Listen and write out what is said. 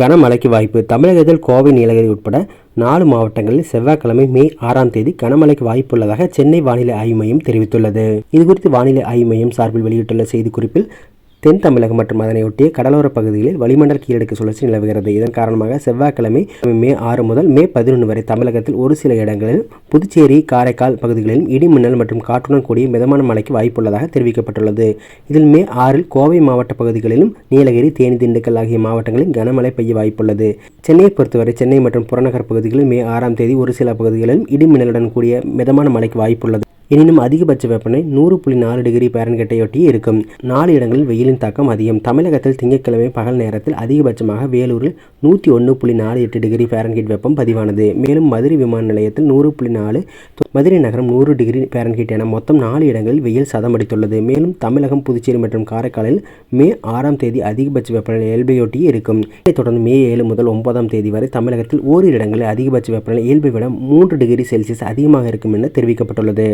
கனமழைக்கு வாய்ப்பு. தமிழகத்தில் கோவை நீலகிரி உட்பட நாலு மாவட்டங்களில் செவ்வாய்க்கிழமை மே ஆறாம் தேதி கனமழைக்கு வாய்ப்புள்ளதாக சென்னை வானிலை ஆய்வு மையம் தெரிவித்துள்ளது. இதுகுறித்து வானிலை ஆய்வு மையம் சார்பில் வெளியிட்டுள்ள செய்திக்குறிப்பில் தென் தமிழகம் மற்றும் அதனையொட்டிய கடலோர பகுதிகளில் வளிமண்டல் கீழடுக்கு சுழற்சி நிலவுகிறது. இதன் காரணமாக செவ்வாய்க்கிழமை மே ஆறு முதல் மே பதினொன்று வரை தமிழகத்தில் ஒரு சில இடங்களில் புதுச்சேரி காரைக்கால் பகுதிகளிலும் இடி மின்னல் மற்றும் காற்றுடன் கூடிய மிதமான மழைக்கு வாய்ப்புள்ளதாக தெரிவிக்கப்பட்டுள்ளது. இதில் மே ஆறில் கோவை மாவட்ட பகுதிகளிலும் நீலகிரி தேனி திண்டுக்கல் ஆகிய மாவட்டங்களில் கனமழை பெய்ய வாய்ப்புள்ளது சென்னையை பொறுத்தவரை சென்னை மற்றும் புறநகர் பகுதிகளில் மே ஆறாம் தேதி ஒரு சில பகுதிகளிலும் இடி மின்னலுடன் கூடிய மிதமான மழைக்கு வாய்ப்புள்ளது எனினும் அதிகபட்ச வெப்பநிலை நூறு புள்ளி நாலு டிகிரி பேரன்கெட்டையொட்டி இருக்கும். நாலு இடங்களில் வெயிலின் தாக்கம் அதிகம். தமிழகத்தில் திங்கட்கிழமை பகல் நேரத்தில் அதிகபட்சமாக வேலூரில் நூற்றி ஒன்று புள்ளி நாலு எட்டு டிகிரி பேரன்கீட் வெப்பம் பதிவானது. மேலும் மதுரை விமான நிலையத்தில் நூறு புள்ளி நாலு மதுரை நகரம் நூறு டிகிரி பேரன்கீட் என மொத்தம் நாலு இடங்களில் வெயில் சதமடித்துள்ளது. மேலும் தமிழகம் புதுச்சேரி மற்றும் காரைக்காலில் மே ஆறாம் தேதி அதிகபட்ச வெப்பநிலை இயல்பையொட்டி இருக்கும். இதைத் தொடர்ந்து மே ஏழு முதல் ஒன்பதாம் தேதி வரை தமிழகத்தில் ஓரிரு இடங்களில் அதிகபட்ச வெப்பநிலை இயல்பை விட மூன்று டிகிரி செல்சியஸ் அதிகமாக இருக்கும் என தெரிவிக்கப்பட்டுள்ளது.